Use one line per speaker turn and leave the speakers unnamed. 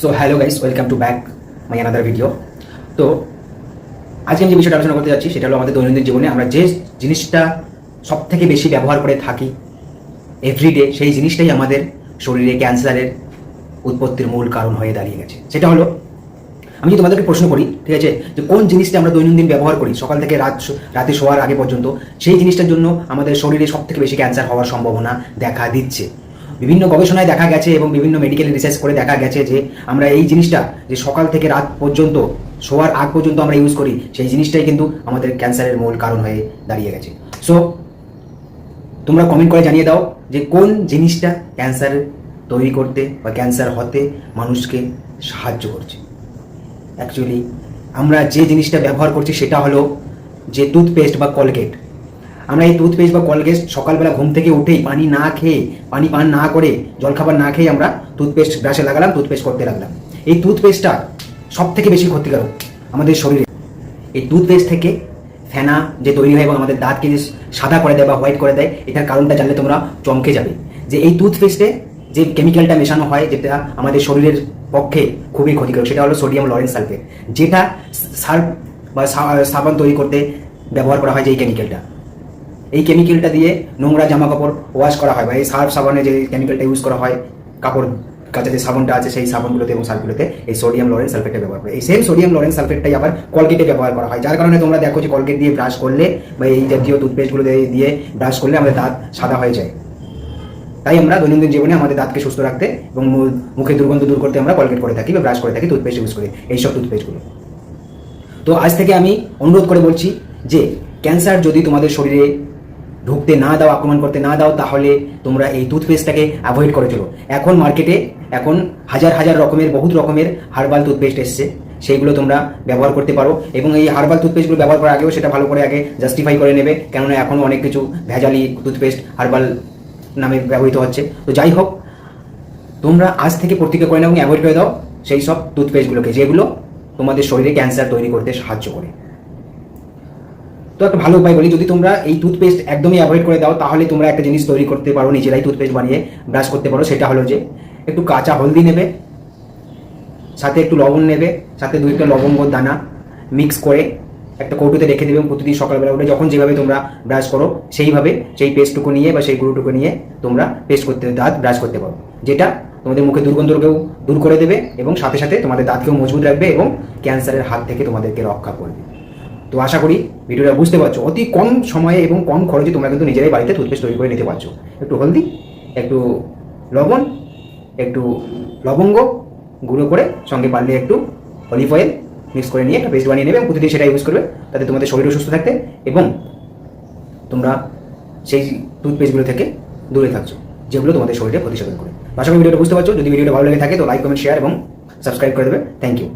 So hello guys welcome to back my another video তো, আজকে আমি যে বিষয়টা আলোচনা করতে যাচ্ছি, সেটা হলো আমাদের দৈনন্দিন জীবনে আমরা যে জিনিসটা সব থেকে বেশি ব্যবহার করে থাকি এভরিডে সেই জিনিসটাই আমাদের শরীরে ক্যান্সারের উৎপত্তির মূল কারণ হয়ে দাঁড়িয়ে গেছে। সেটা হলো, আমি যদি তোমাদেরকে প্রশ্ন করি, ঠিক আছে, যে কোন জিনিসটা আমরা দৈনন্দিন ব্যবহার করি, সকাল থেকে রাত রাতে শোয়ার আগে পর্যন্ত, সেই জিনিসটার জন্য আমাদের শরীরে সব থেকে বেশি ক্যান্সার হওয়ার সম্ভাবনা দেখা দিচ্ছে। বিভিন্ন গবেষণায় দেখা গেছে এবং বিভিন্ন মেডিকেল রিসার্চ করে দেখা গেছে যে আমরা এই জিনিসটা যে সকাল থেকে রাত পর্যন্ত, শোয়ার আগ পর্যন্ত আমরা ইউজ করি, সেই জিনিসটাই কিন্তু আমাদের ক্যান্সারের মূল কারণ হয়ে দাঁড়িয়ে গেছে। সো তোমরা কমেন্ট করে জানিয়ে দাও যে কোন জিনিসটা ক্যান্সার তৈরি করতে বা ক্যান্সার হতে মানুষকে সাহায্য করছে। অ্যাকচুয়ালি আমরা যে জিনিসটা ব্যবহার করছি সেটা হলো যে টুথপেস্ট বা কলগেট আমরা এই টুথপেস্ট বা কলগেস্ট সকালবেলা ঘুম থেকে উঠেই পানি না খেয়ে, পানি পান না করে, জলখাবার না খেয়ে আমরা টুথপেস্ট ব্রাশে লাগালাম টুথপেস্ট করতে লাগলাম। এই টুথপেস্টটা সব থেকে বেশি ক্ষতিকারক আমাদের শরীরে। এই টুথপেস্ট থেকে ফেনা যে তৈরি হয় এবং আমাদের দাঁতকে যে সাদা করে দেয় বা হোয়াইট করে দেয়, এটার কারণটা জানলে তোমরা চমকে যাবে। যে এই টুথপেস্টে যে কেমিক্যালটা মেশানো হয়, যেটা আমাদের শরীরের পক্ষে খুবই ক্ষতিকারক, সেটা হলো সোডিয়াম লরেন্স সালফেট যেটা সার্ফ বা সাবান তৈরি করতে ব্যবহার করা হয় যে এই কেমিক্যালটা এই কেমিক্যালটা দিয়ে নোংরা জামা কাপড় ওয়াশ করা হয় বা এই সার্ফ সাবানে যে কেমিক্যালটা ইউজ করা হয়, কাপড় কাঁচা যে সাবানটা আছে সেই সাবানগুলোতে এবং সার্ফগুলোতে এই সোডিয়াম লরেন্স সালফেটটা ব্যবহার করে এই সেম সোডিয়াম লরেন্স সালফেটটাই আবার কলগেটে ব্যবহার করা হয়, যার কারণে তোমরা দেখো যে কলগেট দিয়ে ব্রাশ করলে বা এই জাতীয় টুথপেস্টগুলো দিয়ে- ব্রাশ করলে আমাদের দাঁত সাদা হয়ে যায়। তাই আমরা দৈনন্দিন জীবনে আমাদের দাঁতকে সুস্থ রাখতে এবং মুখে দুর্গন্ধ দূর করতে আমরা কলগেট করে থাকি বা ব্রাশ করে থাকি টুথপেস্ট ইউজ করি, এইসব টুথপেস্টগুলো তো আজ থেকে আমি অনুরোধ করে বলছি যে ক্যান্সার যদি তোমাদের শরীরে ঢুকতে না দাও, আক্রমণ করতে না দাও, তাহলে তোমরা এই টুথপেস্টটাকে অ্যাভয়েড করে চলো। এখন মার্কেটে এখন হাজার হাজার রকমের, বহুত রকমের হার্বাল টুথপেস্ট এসছে। সেইগুলো তোমরা ব্যবহার করতে পারো এবং এই হার্বাল টুথপেস্টগুলো ব্যবহার করার আগেও সেটা ভালো করে আগে জাস্টিফাই করে নেবে, কেননা এখনও অনেক কিছু ভেজালি টুথপেস্ট হার্বাল নামে ব্যবহৃত হচ্ছে। তো যাই হোক, তোমরা আজ থেকে প্রতিজ্ঞা করে নাও এবং অ্যাভয়েড করে দাও সেই সব টুথপেস্টগুলোকে যেগুলো তোমাদের শরীরে ক্যান্সার তৈরি করতে সাহায্য করে। তো একটা ভালো উপায় বলি, যদি তোমরা এই টুথপেস্ট একদমই অ্যাভয়েড করে দাও, তাহলে তোমরা একটা জিনিস তৈরি করতে পারো, নিজেরাই টুথপেস্ট বানিয়ে ব্রাশ করতে পারো, সেটা হলো যে একটু কাঁচা হলদি নেবে, সাথে একটু লবণ নেবে, সাথে দুইটা লবঙ্গ দানা মিক্স করে একটা কৌটোতে রেখে দেবে প্রতিদিন সকালবেলা উঠে যখন যেভাবে তোমরা ব্রাশ করো, সেইভাবে সেই পেস্টটুকু নিয়ে বা সেই গুঁড়োটুকু নিয়ে তোমরা পেস্ট করতে, দাঁত ব্রাশ করতে পারো, যেটা তোমাদের মুখে দুর্গন্ধকেও দূর করে দেবে, এবং সাথে সাথে তোমাদের দাঁতকেও মজবুত রাখবে, এবং ক্যান্সারের হাত থেকে তোমাদেরকে রক্ষা করবে। তো আশা করি ভিডিওটা বুঝতে পারছ। অতি কম সময়ে এবং কম খরচে তোমরা কিন্তু নিজেরাই বাড়িতে টুথপেস্ট তৈরি করে নিতে পারছ। একটু হলদি, একটু লবণ, একটু লবঙ্গ গুঁড়ো করে সঙ্গে পারলে একটু অলিভ অয়েল মিক্স করে নিয়ে একটা পেস্ট বানিয়ে নেবে এবং প্রতিদিন সেটা ইউজ করবে। তাতে তোমাদের শরীরও সুস্থ থাকতে এবং তোমরা সেই টুথপেস্টগুলো থেকে দূরে থাকছো, যেগুলো তোমাদের শরীরে প্রতিশোধন করে। আশা করি ভিডিওটা বুঝতে পারছ। যদি ভিডিওটা ভালো লেগে থাকে তো লাইক কমেন্ট শেয়ার এবং সাবস্ক্রাইব করে দেবে। Thank you